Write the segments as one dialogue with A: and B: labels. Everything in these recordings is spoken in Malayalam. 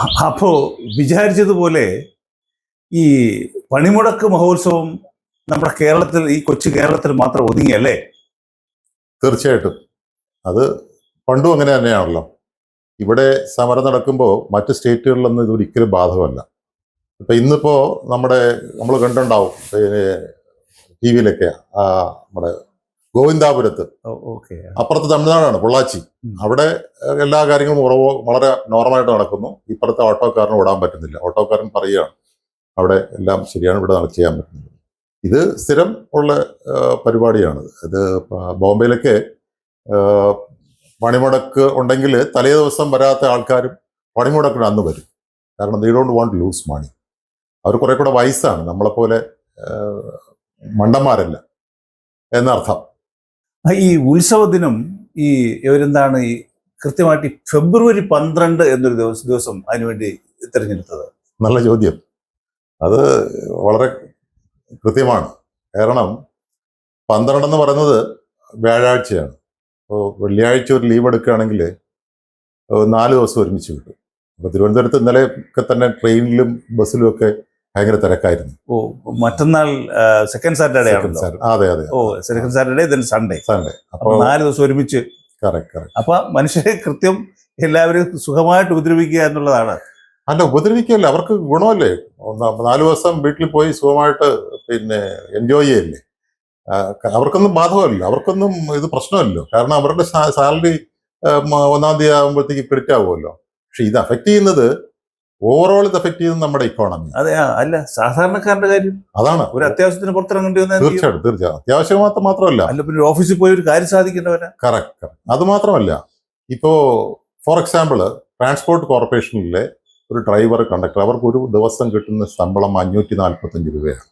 A: അ- അപ്പോ വിചാരിച്ചതുപോലെ ഈ പണിമുടക്ക് മഹോത്സവം നമ്മുടെ കേരളത്തിൽ ഈ കൊച്ചു കേരളത്തിൽ മാത്രം ഒതുങ്ങിയല്ലേ
B: തീർച്ചയായിട്ടും. അത് പണ്ടും അങ്ങനെ തന്നെയാണല്ലോ. ഇവിടെ സമരം നടക്കുമ്പോൾ മറ്റ് സ്റ്റേറ്റുകളിലൊന്നും ഇത് ഒരിക്കലും ബാധകമല്ല. ഇപ്പൊ ഇന്നിപ്പോ നമ്മുടെ നമ്മൾ കണ്ടുണ്ടാവും ടി വിയിലൊക്കെ നമ്മുടെ ഗോവിന്ദാപുരത്ത്.
A: ഓക്കെ.
B: അപ്പുറത്ത് തമിഴ്നാടാണ് പൊള്ളാച്ചി. അവിടെ എല്ലാ കാര്യങ്ങളും ഉറവോ വളരെ നോർമലായിട്ട് നടക്കുന്നു. ഇപ്പുറത്തെ ഓട്ടോക്കാരന് ഓടാൻ പറ്റുന്നില്ല. ഓട്ടോക്കാരൻ പറയുകയാണ് അവിടെ എല്ലാം ശരിയാണ് ഇവിടെ ചെയ്യാൻ പറ്റുന്നത് ഇത് സ്ഥിരം ഉള്ള പരിപാടിയാണ്. ഇത് ബോംബെയിലൊക്കെ പണിമുടക്ക് ഉണ്ടെങ്കിൽ തലേ ദിവസം വരാത്ത ആൾക്കാരും പണിമുടക്കിന് അന്ന് വരും. കാരണം they don't want lose money അവർ കുറെ കൂടെ വയസ്സാണ്. നമ്മളെപ്പോലെ മണ്ടന്മാരല്ല. എന്നർത്ഥം.
A: ഈ ഉത്സവ ദിനം ഈ ഇവരെന്താണ് ഈ കൃത്യമായിട്ട് ഫെബ്രുവരി പന്ത്രണ്ട് എന്നൊരു ദിവസം ദിവസം അതിനുവേണ്ടി തിരഞ്ഞെടുത്തത്?
B: നല്ല ചോദ്യം. അത് വളരെ കൃത്യമാണ്. കാരണം പന്ത്രണ്ട് എന്ന് പറയുന്നത് വ്യാഴാഴ്ചയാണ്. അപ്പോൾ വെള്ളിയാഴ്ച ഒരു ലീവ് എടുക്കുകയാണെങ്കിൽ നാല് ദിവസം ഒരുമിച്ച് കിട്ടും. അപ്പോൾ തിരുവനന്തപുരത്ത് ഇന്നലെയൊക്കെ തന്നെ ട്രെയിനിലും ബസ്സിലും ഒക്കെ ഭയങ്കര തിരക്കായിരുന്നു.
A: ഓ മറ്റന്നാൾ സെക്കൻഡ് സാറ്റർഡേ
B: അതെ അതെ
A: ഓ second saturday then sunday
B: sunday
A: അപ്പൊ
B: അപ്പോൾ
A: നാല് ദിവസം ഒരുമിച്ച്.
B: കറക്റ്റ് കറക്റ്റ്
A: അപ്പൊ മനുഷ്യരെ കൃത്യം എല്ലാവരും സുഖമായിട്ട് ഉപദ്രവിക്കുക എന്നുള്ളതാണ്.
B: അല്ല ഉപദ്രവിക്കല്ല അവർക്ക് ഗുണമല്ലേ? നാലു നാല് ദിവസം വീട്ടിൽ പോയി സുഖമായിട്ട് പിന്നെ എൻജോയ് ചെയ്യല്ലേ? അവർക്കൊന്നും ബാധകമല്ല അവർക്കൊന്നും ഇത് പ്രശ്നമല്ലോ കാരണം അവരുടെ സാലറി ഒന്നാം തീയതി ആകുമ്പോഴത്തേക്ക് ക്രെഡിറ്റ് ആവുമല്ലോ പക്ഷെ ഇത് അഫക്റ്റ് ചെയ്യുന്നത് ഓവറോൾ ഇത് അഫക്റ്റ് ചെയ്യുന്നത് നമ്മുടെ ഇക്കോണമി
A: അതെ അല്ല സാധാരണക്കാരന്റെ കാര്യം.
B: അതാണ്.
A: ഒരു അത്യാവശ്യത്തിന് പുറത്തിറങ്ങേണ്ടി വന്നാൽ?
B: തീർച്ചയായിട്ടും തീർച്ചയായും അത്യാവശ്യം മാത്രം മാത്രമല്ല.
A: അല്ല പിന്നെ ഓഫീസിൽ പോയി ഒരു കാര്യം സാധിക്കേണ്ടവരാ?
B: കറക്റ്റ് അത് മാത്രമല്ല ഇപ്പോ ഫോർ എക്സാമ്പിൾ ട്രാൻസ്പോർട്ട് കോർപ്പറേഷനിലെ ഒരു ഡ്രൈവർ കണ്ടക്ടർ അവർക്ക് ഒരു ദിവസം കിട്ടുന്ന ശമ്പളം അഞ്ഞൂറ്റി നാൽപ്പത്തഞ്ച് രൂപയാണ്.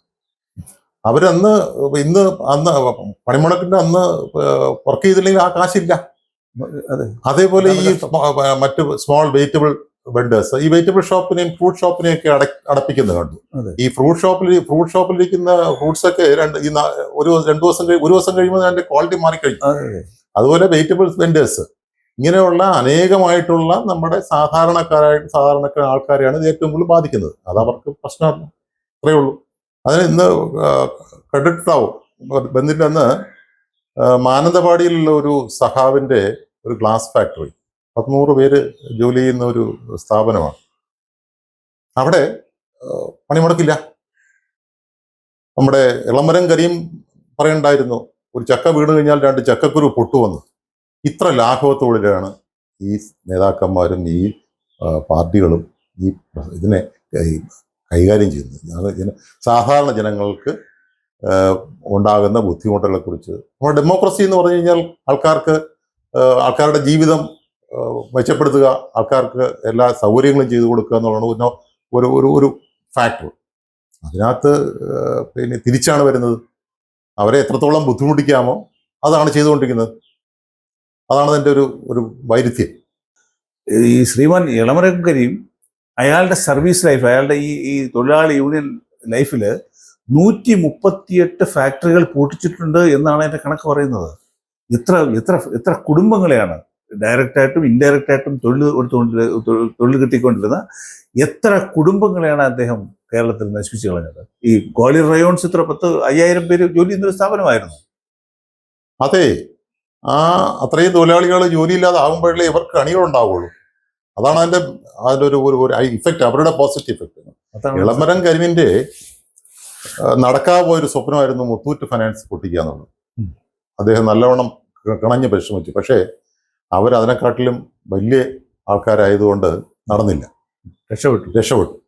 B: അവരന്ന് ഇന്ന് അന്ന് പണിമുടക്കിന്റെ അന്ന് വർക്ക് ചെയ്തില്ലെങ്കിൽ ആ കാശില്ല. അതേപോലെ ഈ മറ്റു മറ്റ് സ്മോൾ വെജിറ്റബിൾ വെണ്ടേഴ്സ് ഈ വെജിറ്റബിൾ ഷോപ്പിനെയും ഫ്രൂട്ട് ഷോപ്പിനെയും ഒക്കെ അട അടപ്പിക്കുന്നത് കണ്ടു. ഈ ഫ്രൂട്ട് ഷോപ്പിൽ ഫ്രൂട്ട് ഷോപ്പിലിരിക്കുന്ന ഫ്രൂട്ട്സ് ഒക്കെ രണ്ട് ഈ ഒരു രണ്ടു ദിവസം ഒരു ദിവസം കഴിയുമ്പോൾ അതിന്റെ ക്വാളിറ്റി മാറിക്കഴിഞ്ഞു.
A: അതെ
B: അതുപോലെ വെജിറ്റബിൾ വെൻഡേഴ്സ് ഇങ്ങനെയുള്ള അനേകമായിട്ടുള്ള നമ്മുടെ സാധാരണക്കാരായിട്ട് സാധാരണക്കാർ ആൾക്കാരെയാണ് ഇത് ഏറ്റവും കൂടുതൽ ബാധിക്കുന്നത്. അത് അവർക്ക് പ്രശ്നമാണ്. അത്രയേ ഉള്ളൂ. അതിന് ഇന്ന് ബന്ധിന്റെ അന്ന് മാനന്തവാടിയിലുള്ള ഒരു സഹാവിന്റെ ഒരു ഗ്ലാസ് ഫാക്ടറി പത്തുനൂറ് പേര് ജോലി ചെയ്യുന്ന ഒരു സ്ഥാപനമാണ്. അവിടെ പണിമുടക്കില്ല. നമ്മുടെ ഇളമരം കരിയും പറയണ്ടായിരുന്നു ഒരു ചക്ക വീണ് കഴിഞ്ഞാൽ രണ്ട് ചക്കക്കുരു പൊട്ടുവന്ന്. ഇത്ര ലാഘവത്തോടെയാണ് ഈ നേതാക്കന്മാരും ഈ പാർട്ടികളും ഈ ഇതിനെ കൈകാര്യം ചെയ്യുന്നത്. സാധാരണ ജനങ്ങൾക്ക് ഉണ്ടാകുന്ന ബുദ്ധിമുട്ടുകളെ കുറിച്ച് നമ്മുടെ ഡെമോക്രസി എന്ന് പറഞ്ഞു കഴിഞ്ഞാൽ ആൾക്കാർക്ക് ആൾക്കാരുടെ ജീവിതം മെച്ചപ്പെടുത്തുക ആൾക്കാർക്ക് എല്ലാ സൗകര്യങ്ങളും ചെയ്തു കൊടുക്കുക എന്നുള്ളതാണ് ഒരു ഒരു ഒരു ഫാക്ടർ അതിനകത്ത് പിന്നെ തിരിച്ചാണ് വരുന്നത്. അവരെ എത്രത്തോളം ബുദ്ധിമുട്ടിക്കാമോ അതാണ് ചെയ്തുകൊണ്ടിരിക്കുന്നത്. അതാണ് അതിന്റെ ഒരു ഒരു വൈരുദ്ധ്യം.
A: ഈ ശ്രീമാൻ ഇളമരക്കരിയും അയാളുടെ സർവീസ് ലൈഫ് അയാളുടെ ഈ ഈ തൊഴിലാളി യൂണിയൻ ലൈഫിൽ നൂറ്റി മുപ്പത്തിയെട്ട് ഫാക്ടറികൾ പൂട്ടിച്ചിട്ടുണ്ട് എന്നാണ് എന്റെ കണക്ക് പറയുന്നത്. എത്ര എത്ര എത്ര കുടുംബങ്ങളെയാണ് ഡയറക്റ്റായിട്ടും ഇൻഡയറക്റ്റായിട്ടും തൊഴിൽ കൊടുത്തുകൊണ്ട് തൊഴിൽ- കിട്ടിക്കൊണ്ടിരുന്ന എത്ര കുടുംബങ്ങളെയാണ് അദ്ദേഹം കേരളത്തിൽ നശിപ്പിച്ചു കളഞ്ഞത്? ഈ ഗ്വാളിയർ റയോൺസ് ഇത്ര പത്ത് അയ്യായിരം പേര് ജോലി ചെയ്യുന്ന ഒരു സ്ഥാപനമായിരുന്നു.
B: അതെ. ആ അത്രയും തൊഴിലാളികൾ ജോലിയില്ലാതെ ആകുമ്പോഴേ ഇവർക്ക് അണികളുണ്ടാവുള്ളൂ അതാണ് അതിന്റെ അതിന്റെ ഒരു ഒരു ഇഫക്റ്റ് അവരുടെ പോസിറ്റീവ് ഇഫക്റ്റ് ഇളമരം കരിമിന്റെ ആ, നടക്കാതെ പോയൊരു സ്വപ്നമായിരുന്നു മുത്തൂറ്റ് ഫൈനാൻസ് പൊട്ടിക്കുക എന്നുള്ളത്. അദ്ദേഹം നല്ലവണ്ണം കിണഞ്ഞ് പരിശ്രമിച്ചു. പക്ഷേ അവർ അതിനെക്കാട്ടിലും വലിയ ആൾക്കാരായതുകൊണ്ട് നടന്നില്ല.
A: രക്ഷപ്പെട്ടു.
B: രക്ഷപ്പെട്ടു.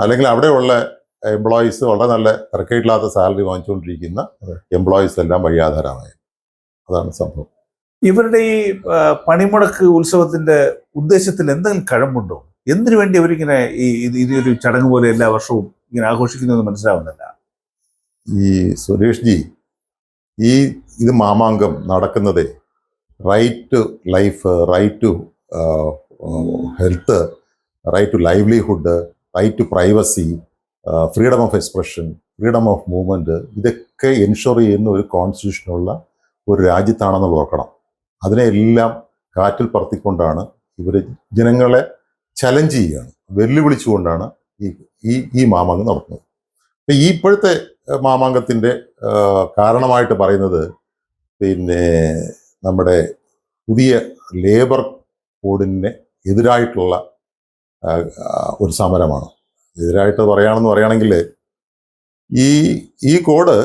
B: അല്ലെങ്കിൽ അവിടെയുള്ള എംപ്ലോയീസ് വളരെ നല്ല തിരക്കേറ്റില്ലാത്ത സാലറി വാങ്ങിച്ചുകൊണ്ടിരിക്കുന്ന. എംപ്ലോയീസ് എല്ലാം വഴിയാധാരമായി അതാണ് സംഭവം.
A: ഇവരുടെ ഈ പണിമുടക്ക് ഉത്സവത്തിന്റെ ഉദ്ദേശത്തിൽ എന്തെങ്കിലും കഴമ്പുണ്ടോ? എന്തിനു വേണ്ടി അവരിങ്ങനെ ഈ ഇത് ഇതൊരു ചടങ്ങ് പോലെ എല്ലാ വർഷവും ഇങ്ങനെ ആഘോഷിക്കുന്നതെന്ന് മനസ്സിലാവുന്നില്ല.
B: ഈ സുരേഷ് ജി ഈ ഇത് മാമാങ്കം നടക്കുന്നത് right to life right to health right to livelihood right to privacy freedom of expression freedom of movement ഇതൊക്കെ എൻഷുർ ചെയ്യുന്ന ഒരു കോൺസ്റ്റിറ്റ്യൂഷനുള്ള ഒരു രാജ്യത്താണെന്നുള്ള ഓർക്കണം. അതിനെല്ലാം കാറ്റിൽ പറത്തിക്കൊണ്ടാണ് ഇവർ ജനങ്ങളെ ചലഞ്ച് ചെയ്യുകയാണ്. വെല്ലുവിളിച്ചുകൊണ്ടാണ് ഈ ഈ ഈ മാമാങ്കം നടക്കുന്നത് അപ്പം ഈ ഇപ്പോഴത്തെ മാമാങ്കത്തിന്റെ കാരണമായിട്ട് പറയുന്നത് പിന്നെ നമ്മുടെ പുതിയ ലേബർ കോഡിന് എതിരായിട്ടുള്ള ഒരു സമരമാണ്. എതിരായിട്ട് പറയുകയാണെന്ന് പറയുകയാണെങ്കിൽ ഈ ഈ കോഡ്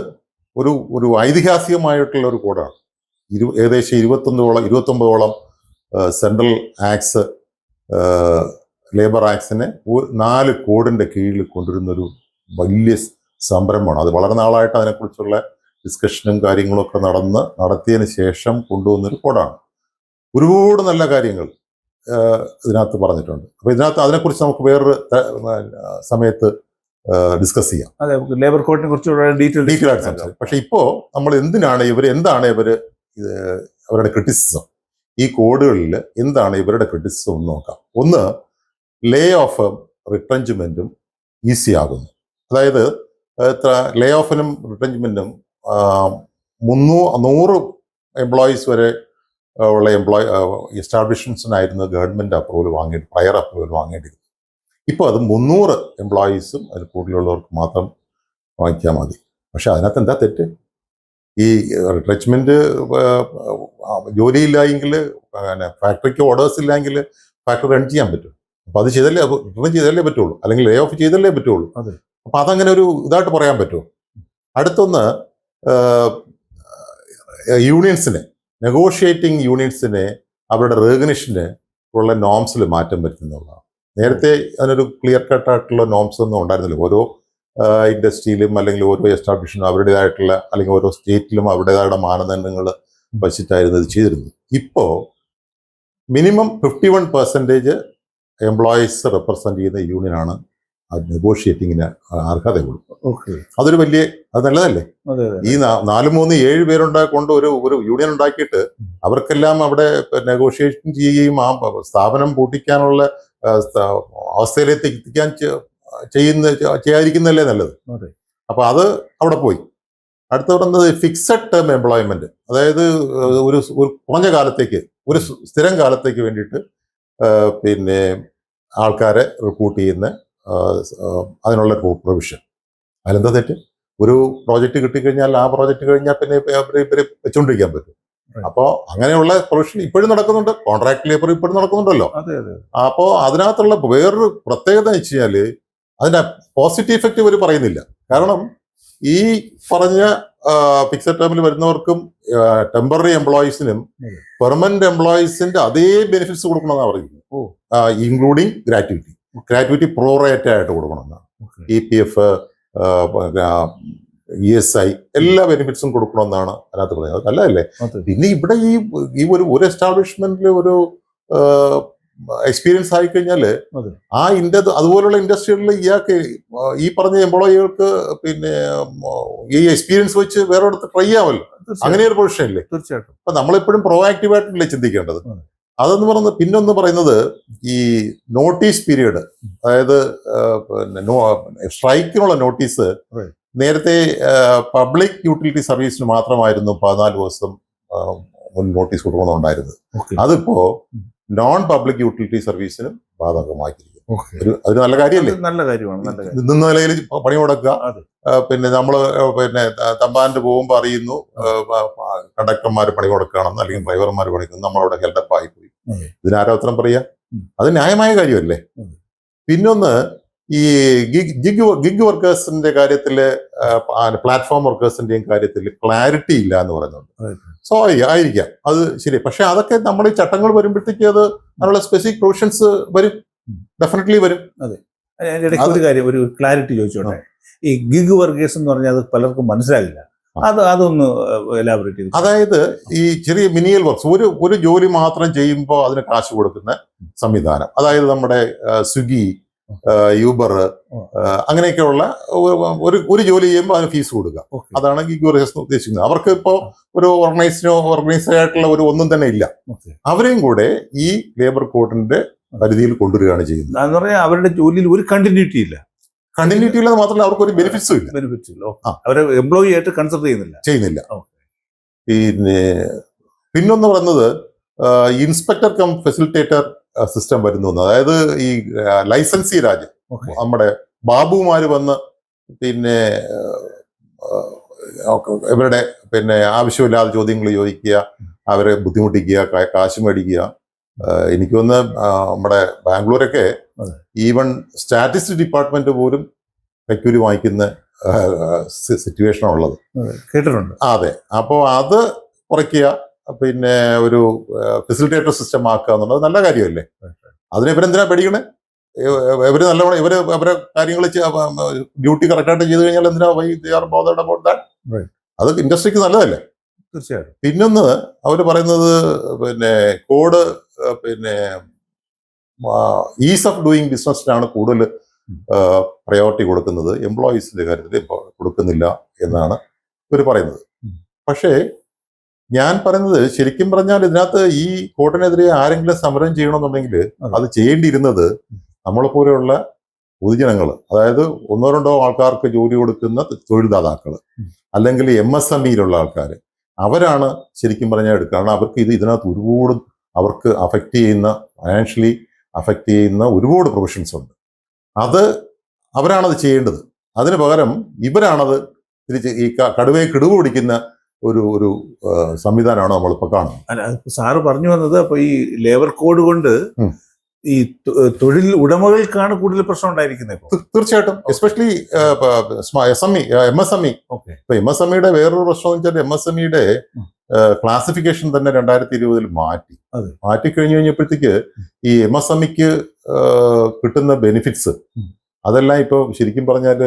B: ഒരു ഒരു ഐതിഹാസികമായിട്ടുള്ള ഒരു കോഡാണ്. ഇരു ഏകദേശം ഇരുപത്തൊന്നോളം ഇരുപത്തൊമ്പതോളം സെൻട്രൽ ആക്സ് ലേബർ ആക്സിനെ നാല് കോഡിന്റെ കീഴിൽ കൊണ്ടുവരുന്നൊരു വലിയ സംരംഭമാണ്. അത് വളരെ നാളായിട്ട് അതിനെക്കുറിച്ചുള്ള ഡിസ്കഷനും കാര്യങ്ങളൊക്കെ നടന്ന് നടത്തിയതിന് ശേഷം കൊണ്ടുവന്നൊരു കോഡാണ്. ഒരുപാട് നല്ല കാര്യങ്ങൾ ഇതിനകത്ത് പറഞ്ഞിട്ടുണ്ട്. അപ്പോൾ ഇതിനകത്ത് അതിനെക്കുറിച്ച് നമുക്ക് വേറൊരു സമയത്ത് ഡിസ്കസ് ചെയ്യാം.
A: അതെ ലേബർ കോഡിനെ കുറിച്ചുള്ള ഡീറ്റെയിൽ
B: ഡീറ്റെയിൽ ആയിട്ട് സംസാരിക്കും. പക്ഷെ ഇപ്പോൾ നമ്മൾ എന്തിനാണ് ഇവർ എന്താണ് ഇവർ അവരുടെ ക്രിറ്റിസിസം ഈ കോഡുകളിൽ എന്താണ് ഇവരുടെ ക്രിറ്റിസിസം എന്ന് നോക്കാം. ഒന്ന് ലേ ഓഫ് റിട്രഞ്ച്മെന്റും ഈസി ആകുന്നു. അതായത് ലേ ഓഫിനും റിട്രഞ്ച്മെന്റും മുന്നൂ നൂറ് എംപ്ലോയീസ് വരെ ഉള്ള എംപ്ലോയി എസ്റ്റാബ്ലിഷ്മെൻസിനായിരുന്നു ഗവൺമെന്റ് അപ്രൂവൽ വാങ്ങിയിട്ട് പ്രയർ അപ്രൂവൽ വാങ്ങേണ്ടിരുന്നു ഇപ്പോൾ അത് മുന്നൂറ് എംപ്ലോയീസും അതിൽ കൂടുതലുള്ളവർക്ക് മാത്രം വാങ്ങിക്കാൽ മതി. പക്ഷെ അതിനകത്ത് എന്താ തെറ്റ്? ഈ റിട്രച്ച്മെന്റ് ജോലിയില്ലായെങ്കിൽ പിന്നെ ഫാക്ടറിക്ക് ഓർഡേഴ്സ് ഇല്ലെങ്കിൽ ഫാക്ടറി റൺ ചെയ്യാൻ പറ്റും. അപ്പോൾ അത് ചെയ്തല്ലേ റിട്ടേൺ ചെയ്തല്ലേ പറ്റുള്ളൂ. അല്ലെങ്കിൽ ലേ ഓഫ് ചെയ്തല്ലേ പറ്റുള്ളൂ.
A: അതെ.
B: അപ്പോൾ അതങ്ങനെ ഒരു ഇതായിട്ട് പറയാൻ പറ്റുമോ? അടുത്തൊന്ന് യൂണിയൻസിന് നെഗോഷിയേറ്റിംഗ് യൂണിയൻസിനെ അവരുടെ റെഗനേഷന് ഉള്ള നോംസിൽ മാറ്റം വരുത്തുന്നുള്ളതാണ് നേരത്തെ അതിനൊരു ക്ലിയർ കട്ടായിട്ടുള്ള നോംസ് ഒന്നും ഉണ്ടായിരുന്നില്ല. ഓരോ ഇൻഡസ്ട്രിയിലും അല്ലെങ്കിൽ ഓരോ എസ്റ്റാബ്ലിഷനും അവരുടേതായിട്ടുള്ള അല്ലെങ്കിൽ ഓരോ സ്റ്റേറ്റിലും അവരുടേതായ മാനദണ്ഡങ്ങൾ വച്ചിട്ടായിരുന്നു ഇത് ചെയ്തിരുന്നത്. ഇപ്പോൾ minimum fifty one percentage employees represent ചെയ്യുന്ന യൂണിയനാണ് അത് നെഗോഷിയേറ്റിങ്ങിന് അർഹതയുള്ളൂ.
A: ഓക്കെ.
B: അതൊരു വലിയ അത് നല്ലതല്ലേ? ഈ നാല് മൂന്ന് ഏഴ് പേരുണ്ടാ കൊണ്ട് ഒരു ഒരു യൂണിയൻ ഉണ്ടാക്കിയിട്ട് അവർക്കെല്ലാം അവിടെ നെഗോഷിയേഷൻ ചെയ്യുകയും ആ സ്ഥാപനം പൂട്ടിക്കാനുള്ള അവസ്ഥയിലേക്ക് എത്തിക്കാൻ ചെയ്യുന്ന ചെയ്യാതിരിക്കുന്നതല്ലേ നല്ലത്. അപ്പൊ അത് അവിടെ പോയി. അടുത്ത പറയുന്നത് ഫിക്സഡ് ടേം എംപ്ലോയ്മെന്റ് അതായത് ഒരു ഒരു കുറഞ്ഞ കാലത്തേക്ക് ഒരു സ്ഥിരം കാലത്തേക്ക് വേണ്ടിയിട്ട് പിന്നെ ആൾക്കാരെ റിക്രൂട്ട് ചെയ്യുന്ന അതിനുള്ള പ്രൊവിഷൻ അതിലെന്താ തെറ്റ്? ഒരു പ്രോജക്റ്റ് കിട്ടിക്കഴിഞ്ഞാൽ ആ പ്രോജക്റ്റ് കഴിഞ്ഞാൽ പിന്നെ ഇവ- ഇവരെ വെച്ചുകൊണ്ടിരിക്കാൻ പറ്റും. അപ്പോൾ അങ്ങനെയുള്ള പ്രൊവിഷൻ ഇപ്പോഴും നടക്കുന്നുണ്ട്. കോൺട്രാക്ട് ലേബർ ഇപ്പോഴും നടക്കുന്നുണ്ടല്ലോ. അപ്പോൾ അതിനകത്തുള്ള വേറൊരു പ്രത്യേകത എന്ന് വെച്ച് കഴിഞ്ഞാൽ അതിന്റെ പോസിറ്റീവ് ഇഫക്റ്റ് ഇവർ പറയുന്നില്ല. കാരണം ഈ പറഞ്ഞ ഫിക്സഡ് ടേമിൽ വരുന്നവർക്കും ടെമ്പററി എംപ്ലോയീസിനും. പെർമനന്റ് എംപ്ലോയീസിന്റെ അതേ ബെനിഫിറ്റ്സ് കൊടുക്കണമെന്നാണ്. പറയുന്നത്. ഇൻക്ലൂഡിങ് ഗ്രാറ്റുവിറ്റി ഗ്രാറ്റുവിറ്റി പ്രോറേറ്റ് ആയിട്ട് കൊടുക്കണമെന്നാണ് E P F E S I എല്ലാ ബെനിഫിറ്റ്സും കൊടുക്കണമെന്നാണ് അതിനകത്ത് പറയുന്നത്. നല്ലതല്ലേ? പിന്നെ ഇവിടെ ഈ ഈ ഒരു ഒരു എസ്റ്റാബ്ലിഷ്മെന്റിൽ ഒരു എക്സ്പീരിയൻസ്
A: ആയിക്കഴിഞ്ഞാൽ
B: ആ ഇൻഡ അതുപോലുള്ള ഇൻഡസ്ട്രികളിൽ ഇയാൾക്ക് ഈ പറഞ്ഞ എംപ്ലോയികൾക്ക് പിന്നെ ഈ എക്സ്പീരിയൻസ് വെച്ച് വേറെ അടുത്ത് ട്രൈ ചെയ്യാമല്ലോ.
A: തീർച്ചയായിട്ടും.
B: അങ്ങനെ ഒരു പൊസിഷൻ ഇല്ലേ?
A: തീർച്ചയായിട്ടും.
B: അപ്പൊ നമ്മളെപ്പോഴും പ്രൊആക്റ്റീവ് ആയിട്ടല്ലേ ചിന്തിക്കേണ്ടത്. അതെന്ന് പറയുന്നത് പിന്നൊന്ന് പറയുന്നത് ഈ നോട്ടീസ് പീരീഡ് അതായത് പിന്നെ സ്ട്രൈക്കിനുള്ള നോട്ടീസ് നേരത്തെ പബ്ലിക് യൂട്ടിലിറ്റി സർവീസിന് മാത്രമായിരുന്നു പതിനാല് ദിവസം മുൻ നോട്ടീസ് കൊടുക്കണമെന്നുണ്ടായിരുന്നത് അതിപ്പോ നോൺ പബ്ലിക് യൂട്ടിലിറ്റി സർവീസിനും ബാധകമാക്കിയിരിക്കുന്നു ഒരു നല്ല കാര്യമല്ലേ?
A: നല്ല കാര്യമാണ് നല്ല കാര്യം.
B: നിന്ന നിലയിൽ പണി മുടക്കുക. പിന്നെ നമ്മൾ പിന്നെ തമ്പാന്റെ പോകുമ്പോൾ അറിയുന്നു കണ്ടക്ടർമാർ പണി കൊടുക്കുകയാണെന്ന് അല്ലെങ്കിൽ ഡ്രൈവർമാർ പണിക്കുന്നു നമ്മളവിടെ ഹെൽഡപ്പ് ആയി പോയി.
A: അതെ.
B: ഇതിനാരോ ഉത്തരം പറയാ? അത് ന്യായമായ കാര്യമല്ലേ. പിന്നൊന്ന് ഈ ഗിഗ് ഗിഗ് ഗിഗ് വർക്കേഴ്സിന്റെ കാര്യത്തിൽ പ്ലാറ്റ്ഫോം വർക്കേഴ്സിന്റെയും കാര്യത്തിൽ ക്ലാരിറ്റി ഇല്ല എന്ന് പറയുന്നുണ്ട്. സോ ആയിരിക്കാം. അത് ശരി. പക്ഷെ അതൊക്കെ നമ്മൾ ഈ ചട്ടങ്ങൾ വരുമ്പോഴത്തേക്ക് അത് അതിനുള്ള സ്പെസിഫിക് പ്രൊവിഷൻസ് വരും. ഡെഫിനറ്റ്ലി വരും.
A: അതെ. ഇടയ്ക്ക് ഒരു കാര്യം ഒരു ക്ലാരിറ്റി ചോദിച്ചോട്ടെ. ഈ ഗിഗ് വർഗേഴ്സ് എന്ന് പറഞ്ഞാൽ അത് പലർക്കും മനസ്സിലാകില്ല. അത് അതൊന്ന് എലാബറേറ്റ് ചെയ്തു
B: അതായത് ഈ ചെറിയ മിനിയൽ വർക്ക്സ് ഒരു ഒരു ജോലി മാത്രം ചെയ്യുമ്പോൾ അതിന് കാശ് കൊടുക്കുന്ന സംവിധാനം. അതായത് നമ്മുടെ സ്വിഗി സ്വിഗ്ഗി യൂബർ അങ്ങനെയൊക്കെയുള്ള ഒരു- ഒരു ജോലി ചെയ്യുമ്പോൾ അതിന് ഫീസ് കൊടുക്കുക അതാണ് ഗിഗ് വർക്കേഴ്സ് ഉദ്ദേശിക്കുന്നത്. അവർക്ക് ഇപ്പോൾ ഒരു ഓർഗനൈസിനോ ഓർഗനൈസർ ആയിട്ടുള്ള ഒരു ഒന്നും തന്നെ ഇല്ല. അവരെയും കൂടെ ഈ ലേബർ കോഡിന്റെ പരിധിയിൽ കൊണ്ടുവരികയാണ് ചെയ്യുന്നത്.
A: എന്ന് പറഞ്ഞാൽ അവരുടെ ജോലിയിൽ ഒരു കണ്ടിന്യൂറ്റി ഇല്ല.
B: കണ്ടിന്യൂറ്റി ഉള്ളത് മാത്രമല്ല അവർക്ക് ഒരു ബെനിഫിറ്റ്സും ഇല്ല.
A: ബെനിഫിറ്റ്സ് ഇല്ല. അവരെ എംപ്ലോയി ആയിട്ട് കൺസിഡർ ചെയ്യുന്നില്ല.
B: ചെയ്യുന്നില്ല. പിന്നെ പിന്നൊന്ന് പറയുന്നത് ഇൻസ്പെക്ടർ കം ഫെസിലിറ്റേറ്റർ സിസ്റ്റം വരുന്നു അതായത് ഈ ലൈസൻസി രാജ്യം നമ്മുടെ ബാബുമാര് വന്ന് പിന്നെ ഇവരുടെ പിന്നെ ആവശ്യമില്ലാതെ ചോദ്യങ്ങൾ ചോദിക്കുക അവരെ ബുദ്ധിമുട്ടിക്കുക കാശ് മേടിക്കുക. ഏഹ്, എനിക്ക് വന്ന് നമ്മുടെ ബാംഗ്ലൂരൊക്കെ ഈവൺ സ്റ്റാറ്റിസ്റ്റിക് ഡിപ്പാർട്ട്മെന്റ് പോലും കൈക്കൂലി വാങ്ങിക്കുന്ന സിറ്റുവേഷനാണ് ഉള്ളത്.
A: കേട്ടിട്ടുണ്ട്.
B: അതെ. അപ്പോൾ അത് കുറയ്ക്കുക പിന്നെ ഒരു ഫെസിലിറ്റേറ്റർ സിസ്റ്റം ആക്കുക എന്നുള്ളത് നല്ല കാര്യമല്ലേ? അതിന് ഇവരെന്തിനാ പേടിക്കണേ? ഇവർ ഇവർ നല്ലവണ്ണം ഇവർ അവരെ കാര്യങ്ങൾ ഡ്യൂട്ടി കറക്റ്റായിട്ട് ചെയ്ത് കഴിഞ്ഞാൽ എന്തിനാ വൈ
A: Right.
B: അത് ഇൻഡസ്ട്രിക്ക് നല്ലതല്ലേ?
A: തീർച്ചയായിട്ടും.
B: പിന്നൊന്ന് അവർ പറയുന്നത് പിന്നെ കോഡ് പിന്നെ ഈസ് ഓഫ് ഡൂയിങ് ബിസിനസ്സിനാണ് കൂടുതൽ പ്രയോറിറ്റി കൊടുക്കുന്നത്. എംപ്ലോയീസിന്റെ കാര്യത്തിൽ കൊടുക്കുന്നില്ല എന്നാണ് ഇവർ പറയുന്നത്. പക്ഷേ ഞാൻ പറയുന്നത് ശരിക്കും പറഞ്ഞാൽ ഇതിനകത്ത് ഈ കോട്ടിനെതിരെ ആരെങ്കിലും സമരം ചെയ്യണമെന്നുണ്ടെങ്കിൽ
A: അത്.
B: ചെയ്യേണ്ടിയിരുന്നത് നമ്മളെ പോലെയുള്ള പൊതുജനങ്ങൾ അതായത് ഒന്നോ രണ്ടോ ആൾക്കാർക്ക് ജോലി കൊടുക്കുന്ന തൊഴിൽദാതാക്കൾ അല്ലെങ്കിൽ എം എസ് എം ഇയിലുള്ള ആൾക്കാർ അവരാണ് ശരിക്കും പറഞ്ഞാൽ എടുക്കുക. കാരണം അവർക്ക് ഇത് ഇതിനകത്ത് ഒരുപാട് അവർക്ക് അഫക്റ്റ് ചെയ്യുന്ന ഫൈനാൻഷ്യലി അഫക്റ്റ് ചെയ്യുന്ന ഒരുപാട് പ്രൊഫഷൻസ് ഉണ്ട്. അത് അവരാണത് ചെയ്യേണ്ടത്. അതിന് പകരം ഇവരാണത് തിരിച്ച് ഈ കടുവയെ കിടുവ് പിടിക്കുന്ന ഒരു ഒരു സംവിധാനമാണ് നമ്മളിപ്പോൾ കാണുന്നത്.
A: അല്ല സാറ് പറഞ്ഞു വന്നത് അപ്പോൾ ഈ ലേബർ കോഡ് കൊണ്ട്. ഈ തൊഴിൽ ഉടമകൾക്കാണ് കൂടുതൽ പ്രശ്നം ഉണ്ടായിരിക്കുന്നത്
B: തീർച്ചയായിട്ടും. Especially S M E M S M E
A: okay.
B: ഇപ്പൊ എം എസ് എം ഇയുടെ വേറൊരു പ്രശ്നം എന്ന് വെച്ചാൽ എം എസ് എം ഇയുടെ ക്ലാസിഫിക്കേഷൻ തന്നെ രണ്ടായിരത്തി ഇരുപതിൽ മാറ്റി. മാറ്റി കഴിഞ്ഞു കഴിഞ്ഞപ്പോഴത്തേക്ക് ഈ എം എസ് എം ഇക്ക് കിട്ടുന്ന ബെനിഫിറ്റ്സ് അതെല്ലാം ഇപ്പൊ ശരിക്കും പറഞ്ഞാൽ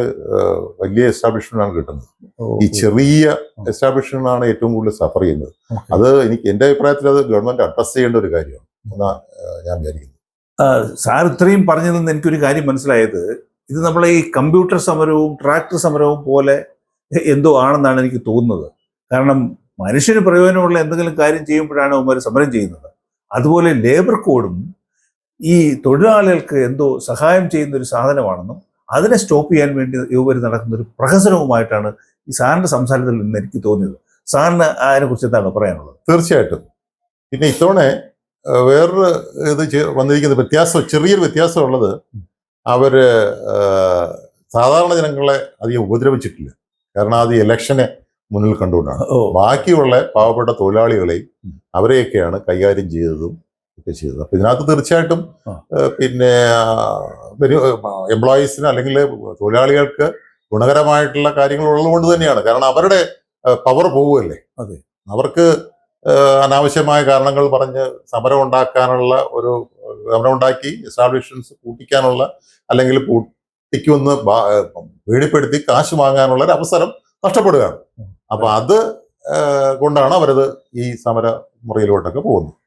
B: വലിയ എസ്റ്റാബ്ലിഷ്മെന്റാണ് ആണ് കിട്ടുന്നത്. ഈ ചെറിയ എസ്റ്റാബ്ലിഷ്മെന്റാണ് ആണ് ഏറ്റവും കൂടുതൽ സഫർ ചെയ്യുന്നത്. അത് എനിക്ക് എന്റെ അഭിപ്രായത്തിൽ അത് ഗവൺമെന്റ് അഡ്രസ് ചെയ്യേണ്ട ഒരു കാര്യമാണ്. എന്നാ ഞാൻ വിചാരിക്കുന്നത്
A: സാർ ഇത്രയും പറഞ്ഞതിൽ നിന്ന് എനിക്കൊരു കാര്യം മനസ്സിലായത് ഇത് നമ്മളെ ഈ കമ്പ്യൂട്ടർ സമരവും ട്രാക്ടർ സമരവും പോലെ എന്തോ ആണെന്നാണ് എനിക്ക് തോന്നുന്നത്. കാരണം മനുഷ്യന് പ്രയോജനമുള്ള എന്തെങ്കിലും കാര്യം ചെയ്യുമ്പോഴാണ് അവന്മാർ സമരം ചെയ്യുന്നത്. അതുപോലെ ലേബർ കോഡും ഈ തൊഴിലാളികൾക്ക് എന്തോ സഹായം ചെയ്യുന്ന ഒരു സാധനമാണെന്നും അതിനെ സ്റ്റോപ്പ് ചെയ്യാൻ വേണ്ടി ഇവർ നടക്കുന്ന ഒരു പ്രഹസനവുമായിട്ടാണ് ഈ സാറിന്റെ സംസാരത്തിൽ നിന്ന് എനിക്ക് തോന്നിയത്. സാറിന് അതിനെക്കുറിച്ച് എന്താണ് പറയാനുള്ളത്?
B: തീർച്ചയായിട്ടും. പിന്നെ ഇത്തവണ വേറൊരു ഇത് വന്നിരിക്കുന്ന വ്യത്യാസം ചെറിയൊരു വ്യത്യാസം ഉള്ളത് അവർ സാധാരണ ജനങ്ങളെ അധികം ഉപദ്രവിച്ചിട്ടില്ല. കാരണം അത് ഇലക്ഷനെ മുന്നിൽ കണ്ടുകൊണ്ടാണ്. ബാക്കിയുള്ള പാവപ്പെട്ട തൊഴിലാളികളെയും. അവരെയൊക്കെയാണ് കൈകാര്യം ചെയ്തതും ഒക്കെ ചെയ്തത്. അപ്പൊ ഇതിനകത്ത് തീർച്ചയായിട്ടും പിന്നെ എംപ്ലോയീസിന് അല്ലെങ്കിൽ തൊഴിലാളികൾക്ക് ഗുണകരമായിട്ടുള്ള കാര്യങ്ങൾ ഉള്ളത് കൊണ്ട് തന്നെയാണ്. കാരണം അവരുടെ പവർ പോവുകയല്ലേ?
A: അതെ.
B: അവർക്ക് അനാവശ്യമായ കാരണങ്ങൾ പറഞ്ഞ് സമരം ഉണ്ടാക്കാനുള്ള ഒരു സമരം ഉണ്ടാക്കി എസ്റ്റാബ്ലിഷ്മെന്റ്സ് കൂട്ടിക്കാനുള്ള അല്ലെങ്കിൽ പൂട്ടിക്കുമെന്ന് പേടിപ്പെടുത്തി കാശ് വാങ്ങാനുള്ള ഒരു അവസരം നഷ്ടപ്പെടുകയാണ്. അപ്പൊ അത് കൊണ്ടാണ് അവരത് ഈ സമര മുറിയിലോട്ടൊക്കെ പോകുന്നത്.